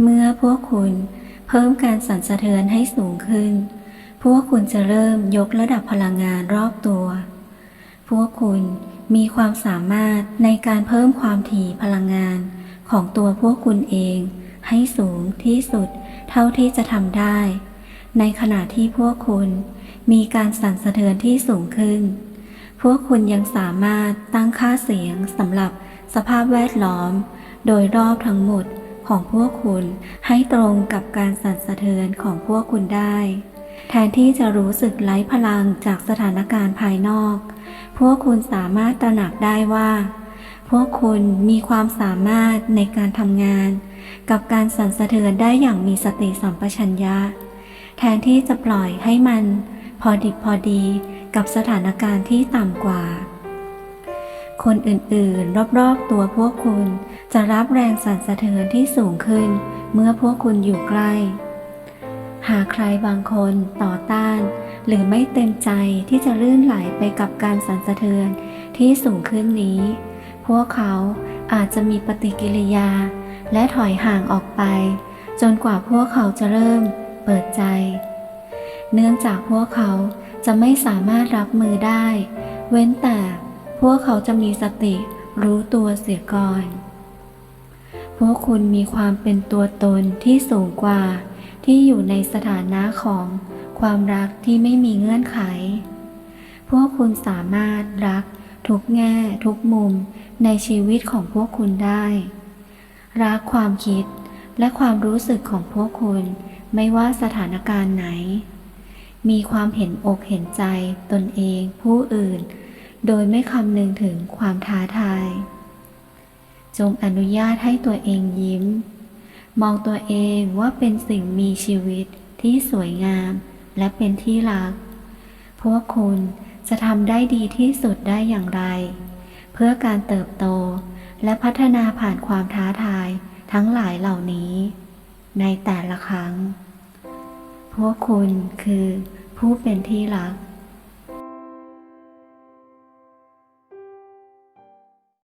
เมื่อพวกคุณเพิ่มการสั่นสะเทือนให้สูงขึ้น พวกคุณจะเริ่มยกระดับพลังงานรอบตัว พวกคุณมีความสามารถในการเพิ่มความถี่พลังงานของตัวพวกคุณเอง ให้สูงที่สุดเท่าที่จะทำได้ ในขณะที่พวกคุณมีการสั่นสะเทือนที่สูงขึ้น พวกคุณยังสามารถตั้งค่าเสียงสำหรับสภาพแวดล้อม โดยรอบทั้งหมด ของพวกคุณให้ตรงกับการสั่นสะเทือนของพวกคุณได้ แทนที่จะรู้สึกไร้พลังจากสถานการณ์ภายนอก พวกคุณสามารถตระหนักได้ว่า พวกคุณมีความสามารถในการทำงาน กับการสั่นสะเทือนได้อย่างมีสติสัมปชัญญะ แทนที่จะปล่อยให้มัน พอดิบพอดีกับสถานการณ์ที่ต่ำกว่า คนอื่นๆ รอบๆ ตัวพวกคุณ จะรับแรงสั่นสะเทือนที่สูงขึ้น เมื่อพวกคุณอยู่ใกล้ หากใครบางคนต่อต้าน หรือไม่เต็มใจที่จะลื่นไหลไปกับการสั่นสะเทือนที่สูงขึ้นนี้ พวกเขาอาจจะมีปฏิกิริยา และถอยห่างออกไป จนกว่าพวกเขาจะเริ่มเปิดใจ เนื่องจากพวกเขาจะไม่สามารถรับมือได้ เว้นแต่ พวกเขาจะมีสติรู้ตัวเสียก่อน พวกคุณมีความเป็นตัวตนที่สูงกว่า ที่อยู่ในสถานะของความรักที่ไม่มีเงื่อนไข พวกคุณสามารถรักทุกแง่ทุกมุมในชีวิตของพวกคุณได้ รักความคิดและความรู้สึกของพวกคุณไม่ว่าสถานการณ์ไหน มีความเห็นอกเห็นใจตนเองผู้อื่น โดยไม่คำนึงถึงความท้าทาย จงอนุญาตให้ตัวเองยิ้ม มองตัวเองว่าเป็นสิ่งมีชีวิตที่สวยงามและเป็นที่รัก พวกคุณจะทำได้ดีที่สุดได้อย่างไร เพื่อการเติบโตและพัฒนาผ่านความท้าทายทั้งหลายเหล่านี้ ในแต่ละครั้ง พวกคุณคือผู้เป็นที่รัก